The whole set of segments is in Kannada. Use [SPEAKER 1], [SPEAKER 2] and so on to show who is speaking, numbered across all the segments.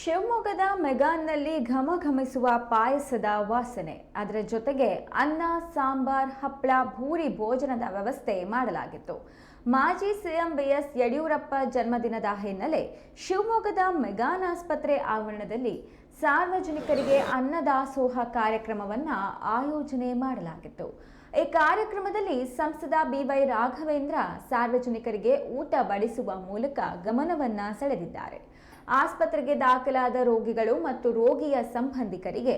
[SPEAKER 1] ಶಿವಮೊಗ್ಗದ ಮೆಗಾನ್ನಲ್ಲಿ ಘಮಘಮಿಸುವ ಪಾಯಸದ ವಾಸನೆ. ಅದರ ಜೊತೆಗೆ ಅನ್ನ, ಸಾಂಬಾರ್ ಹಪ್ಪಳ ಭೂರಿ ಭೋಜನದ ವ್ಯವಸ್ಥೆ ಮಾಡಲಾಗಿತ್ತು. ಮಾಜಿ ಸಿಎಂ ಬಿಎಸ್ ಯಡಿಯೂರಪ್ಪ ಜನ್ಮದಿನದ ಹಿನ್ನೆಲೆ ಶಿವಮೊಗ್ಗದ ಮೆಗಾನ್ ಆಸ್ಪತ್ರೆ ಆವರಣದಲ್ಲಿ ಸಾರ್ವಜನಿಕರಿಗೆ ಅನ್ನದಾಸೋಹ ಕಾರ್ಯಕ್ರಮವನ್ನು ಆಯೋಜನೆ ಮಾಡಲಾಗಿತ್ತು. ಈ ಕಾರ್ಯಕ್ರಮದಲ್ಲಿ ಸಂಸದ ಬಿವೈ ರಾಘವೇಂದ್ರ ಸಾರ್ವಜನಿಕರಿಗೆ ಊಟ ಬಡಿಸುವ ಮೂಲಕ ಗಮನವನ್ನ ಸೆಳೆದಿದ್ದಾರೆ. ಆಸ್ಪತ್ರೆಗೆ ದಾಖಲಾದ ರೋಗಿಗಳು ಮತ್ತು ರೋಗಿಯ ಸಂಬಂಧಿಕರಿಗೆ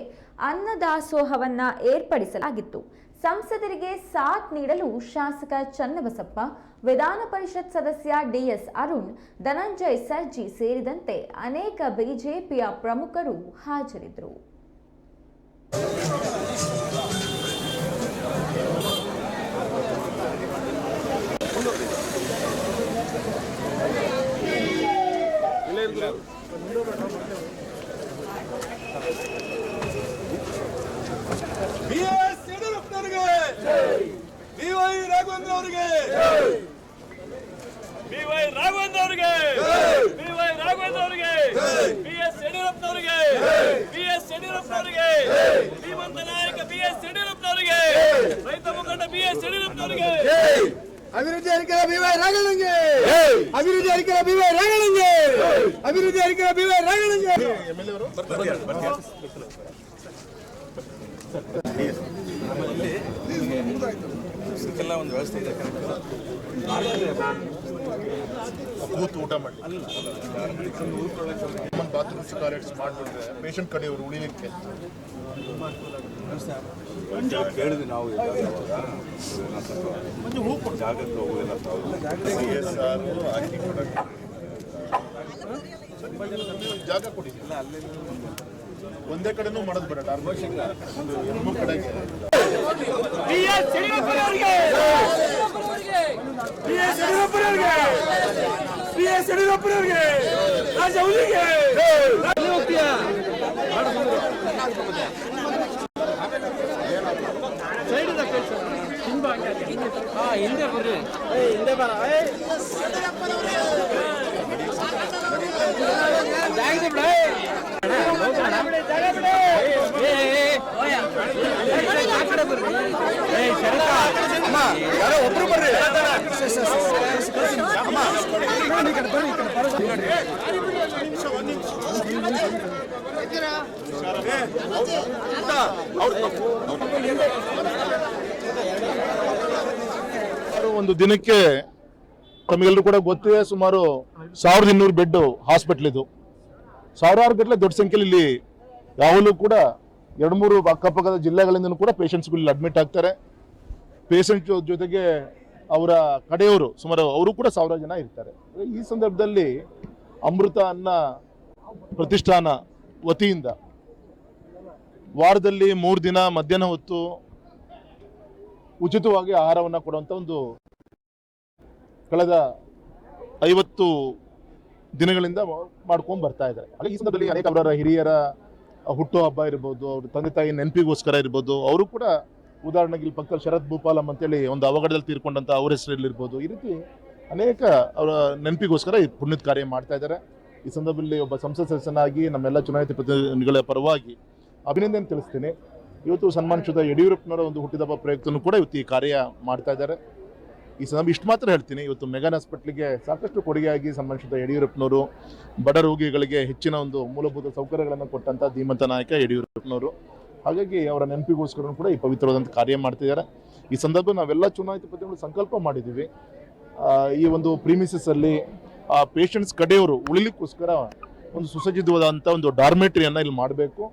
[SPEAKER 1] ಅನ್ನದಾಸೋಹವನ್ನ ಏರ್ಪಡಿಸಲಾಗಿತ್ತು. ಸಂಸದರಿಗೆ ಸಾಥ್ ನೀಡಲು ಶಾಸಕ ಚನ್ನಬಸಪ್ಪ, ವಿಧಾನ ಪರಿಷತ್ ಸದಸ್ಯ ಡಿಎಸ್ ಅರುಣ್, ಧನಂಜಯ್ ಸರ್ಜಿ ಸೇರಿದಂತೆ ಅನೇಕ ಬಿಜೆಪಿಯ ಪ್ರಮುಖರು ಹಾಜರಿದ್ದರು.
[SPEAKER 2] ಬಿ ಎಸ್ ಯಡಿಯೂರಪ್ಪನವರಿಗೆ. ಬಿ ವೈ ರಾಘವೇಂದ್ರ ಅವರಿಗೆ
[SPEAKER 3] ಬಿ ವೈ ರಾಘವೇಂದ್ರ ಅವರಿಗೆ ಬಿ ರಾಘವೇಂದ್ರ ಅವರಿಗೆ ಬಿ ಎಸ್ ಯಡಿಯೂರಪ್ಪನವರಿಗೆ. ಬಿ ಎಸ್ ಯಡಿಯೂರಪ್ಪನವರಿಗೆ. ಶ್ರೀಮಂತ ನಾಯಕ ಬಿ ಎಸ್ ಯಡಿಯೂರಪ್ಪನವರಿಗೆ ರೈತ ಮುಖಂಡ ಬಿ ಎಸ್ ಯಡಿಯೂರಪ್ಪನವರಿಗೆ.
[SPEAKER 2] அபிவிருத்தி அறிக்கிற பிவை ரகலுங்க அபிவிருத்தி அறிக்கிற பிவை ரகலுங்க அபிவிருத்தி அறிக்கிற பிவை ரகலுங்க எம்எல்ஏ
[SPEAKER 4] ಎಲ್ಲ ಒಂದು ವ್ಯವಸ್ಥೆ ಇದೆ
[SPEAKER 5] ಕೂತು ಊಟ ಮಾಡಿ ಬಾತ್ರೂಮ್ ಬಾತ್ರೂಮ್ಸ್ ಟಾಯ್ಲೆಟ್ಸ್ ಮಾಡಿಬಿಟ್ರೆ ಪೇಷಂಟ್ ಕಡೆಯವರು ಉಳಿಲಿಕ್ಕೆ.
[SPEAKER 4] ಕೇಳಿದ್ವಿ ನಾವು ಜಾಗಕ್ಕೆ ಹೋಗೋದಿಲ್ಲ
[SPEAKER 5] ಸಿ ಎಸ್ ಆರ್ ಹಾಕಿ ಕೊಡಕ್ಕೆ. ಜಾಗ ಕೊಡಿ. ಒಂದೇ ಕಡೆನೂ ಮಾಡೋದು ಬೇಡ ಒಂದು ಎರಡು ಕಡೆಗೆ.
[SPEAKER 3] பி எஸ் எடியூரப்பன் அவர்கள் பி எஸ் எடியூரப்பன் அவர்கள் பி எஸ் எடியூரப்பன் அவர்கள் இந்த
[SPEAKER 2] ಯಾರೋ ಒಬ್ರು ಬರ್ರಿ
[SPEAKER 5] ಒಂದು ದಿನಕ್ಕೆ ತಮಗೆಲ್ಲರೂ ಕೂಡ ಗೊತ್ತಿದೆ ಸುಮಾರು ಸಾವಿರದ ಇನ್ನೂರು ಬೆಡ್ ಹಾಸ್ಪಿಟ್ಲ್ ಇದು. ಸಾವಿರಾರು ಗಟ್ಟಲೆ ದೊಡ್ಡ ಸಂಖ್ಯೆಯಲ್ಲಿ ಇಲ್ಲಿ ಯಾವಾಗಲೂ ಕೂಡ ಎರಡು ಮೂರು ಅಕ್ಕಪಕ್ಕದ ಜಿಲ್ಲೆಗಳಿಂದಲೂ ಕೂಡ ಪೇಷಂಟ್ಸ್ಗಳು ಇಲ್ಲಿ ಅಡ್ಮಿಟ್ ಆಗ್ತಾರೆ. ಪೇಷಂಟ್ ಜೊತೆಗೆ ಅವರ ಕಡೆಯವರು, ಸುಮಾರು ಅವರು ಕೂಡ ಸಾವಿರ ಜನ ಇರ್ತಾರೆ. ಈ ಸಂದರ್ಭದಲ್ಲಿ ಅಮೃತ ಅನ್ನ ಪ್ರತಿಷ್ಠಾನ ವತಿಯಿಂದ ವಾರದಲ್ಲಿ ಮೂರು ದಿನ ಮಧ್ಯಾಹ್ನ ಹೊತ್ತು ಉಚಿತವಾಗಿ ಆಹಾರವನ್ನು ಕೊಡುವಂಥ ಒಂದು ಕಳೆದ ಐವತ್ತು ದಿನಗಳಿಂದ ಮಾಡ್ಕೊಂಡು ಬರ್ತಾ ಇದ್ದಾರೆ. ಈ ಸಂದರ್ಭದಲ್ಲಿ ಅನೇಕ ಅವರ ಹಿರಿಯರ ಹುಟ್ಟು ಹಬ್ಬ ಇರ್ಬೋದು, ಅವ್ರ ತಂದೆ ತಾಯಿ ನೆನಪಿಗೋಸ್ಕರ ಇರ್ಬೋದು, ಅವರು ಕೂಡ ಉದಾಹರಣೆಗೆ ಇಲ್ಲಿ ಪಕ್ಕದಲ್ಲಿ ಶರತ್ ಭೂಪಾಲಂ ಅಂತೇಳಿ ಒಂದು ಅವಘಡದಲ್ಲಿ ತೀರ್ಕೊಂಡಂತ ಅವ್ರ ಹೆಸರಲ್ಲಿರ್ಬೋದು ಈ ರೀತಿ ಅನೇಕ ಅವರ ನೆನಪಿಗೋಸ್ಕರ ಈ ಪುಣ್ಯದ ಕಾರ್ಯ ಮಾಡ್ತಾ ಇದ್ದಾರೆ. ಈ ಸಂದರ್ಭದಲ್ಲಿ ಒಬ್ಬ ಸಂಸತ್ ಸದಸ್ಯನಾಗಿ ನಮ್ಮೆಲ್ಲ ಚುನಾಯಿತ ಪ್ರತಿನಿಧಿಗಳ ಪರವಾಗಿ ಅಭಿನಂದನೆ ತಿಳಿಸ್ತೀನಿ. ಇವತ್ತು ಸನ್ಮಾನಿಸಿದ ಯಡಿಯೂರಪ್ಪನವರ ಒಂದು ಹುಟ್ಟಿದಬ್ಬ ಪ್ರಯುಕ್ತನೂ ಕೂಡ ಇವತ್ತು ಈ ಕಾರ್ಯ ಮಾಡ್ತಾ ಇದ್ದಾರೆ. ಈ ಸಂದರ್ಭ ಇಷ್ಟು ಮಾತ್ರ ಹೇಳ್ತೀನಿ. ಇವತ್ತು ಮೆಗಾನ್ ಹಾಸ್ಪಿಟ್ಲಿಗೆ ಸಾಕಷ್ಟು ಕೊಡುಗೆಯಾಗಿ ಸಂಬಂಧಿಸಿದ ಯಡಿಯೂರಪ್ಪನವರು, ಬಡ ರೋಗಿಗಳಿಗೆ ಹೆಚ್ಚಿನ ಒಂದು ಮೂಲಭೂತ ಸೌಕರ್ಯಗಳನ್ನು ಕೊಟ್ಟಂತ ಧೀಮಂತ ನಾಯಕ ಯಡಿಯೂರಪ್ಪನವರು. ಹಾಗಾಗಿ ಅವರ ನೆನಪಿಗೋಸ್ಕರ ಕೂಡ ಈ ಪವಿತ್ರವಾದಂಥ ಕಾರ್ಯ ಮಾಡ್ತಿದ್ದಾರೆ. ಈ ಸಂದರ್ಭ ನಾವೆಲ್ಲ ಚುನಾಯಿತ ಪ್ರತಿಗಳು ಸಂಕಲ್ಪ ಮಾಡಿದ್ದೀವಿ. ಈ ಒಂದು ಪ್ರೀಮಿಸಸಲ್ಲಿ ಆ ಪೇಷಂಟ್ಸ್ ಕಡೆಯವರು ಉಳಿಲಿಕ್ಕೋಸ್ಕರ ಒಂದು ಸುಸಜ್ಜಿತವಾದಂಥ ಒಂದು ಡಾರ್ಮೆಟ್ರಿಯನ್ನು ಇಲ್ಲಿ ಮಾಡಬೇಕು.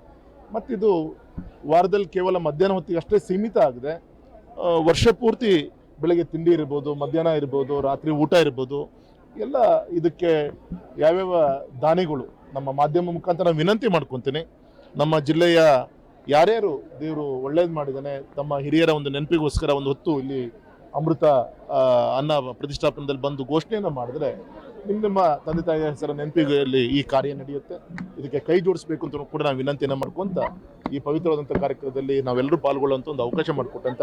[SPEAKER 5] ಮತ್ತಿದು ವಾರದಲ್ಲಿ ಕೇವಲ ಮಧ್ಯಾಹ್ನ ಹೊತ್ತಿಗೆ ಅಷ್ಟೇ ಸೀಮಿತ ಆಗಿದೆ. ವರ್ಷ ಪೂರ್ತಿ ಬೆಳಗ್ಗೆ ತಿಂಡಿ ಇರ್ಬೋದು, ಮಧ್ಯಾಹ್ನ ಇರ್ಬೋದು, ರಾತ್ರಿ ಊಟ ಇರ್ಬೋದು, ಎಲ್ಲ ಇದಕ್ಕೆ ಯಾವ್ಯಾವ ದಾನಿಗಳು ನಮ್ಮ ಮಾಧ್ಯಮ ಮುಖಾಂತರ ವಿನಂತಿ ಮಾಡ್ಕೊತೀನಿ. ನಮ್ಮ ಜಿಲ್ಲೆಯ ಯಾರ್ಯಾರು ದೇವರು ಒಳ್ಳೇದು ಮಾಡಿದ್ದಾನೆ ತಮ್ಮ ಹಿರಿಯರ ಒಂದು ನೆನಪಿಗೋಸ್ಕರ ಒಂದು ಹೊತ್ತು ಇಲ್ಲಿ ಅಮೃತ ಅನ್ನ ಪ್ರತಿಷ್ಠಾಪನದಲ್ಲಿ ಬಂದು ಘೋಷಣೆಯನ್ನು ಮಾಡಿದ್ರೆ ನಿಮ್ಮ ನಿಮ್ಮ ತಂದೆ ತಾಯಿಯ ಹೆಸರ ನೆನಪಿಗೆಯಲ್ಲಿ ಈ ಕಾರ್ಯ ನಡೆಯುತ್ತೆ. ಇದಕ್ಕೆ ಕೈ ಜೋಡಿಸ್ಬೇಕು ಅಂತ ಕೂಡ ನಾವು ವಿನಂತಿಯನ್ನು ಮಾಡ್ಕೊಂತ ಈ ಪವಿತ್ರವಾದಂಥ ಕಾರ್ಯಕ್ರಮದಲ್ಲಿ ನಾವೆಲ್ಲರೂ ಪಾಲ್ಗೊಳ್ಳುವಂಥ ಒಂದು ಅವಕಾಶ ಮಾಡಿಕೊಟ್ಟಂತ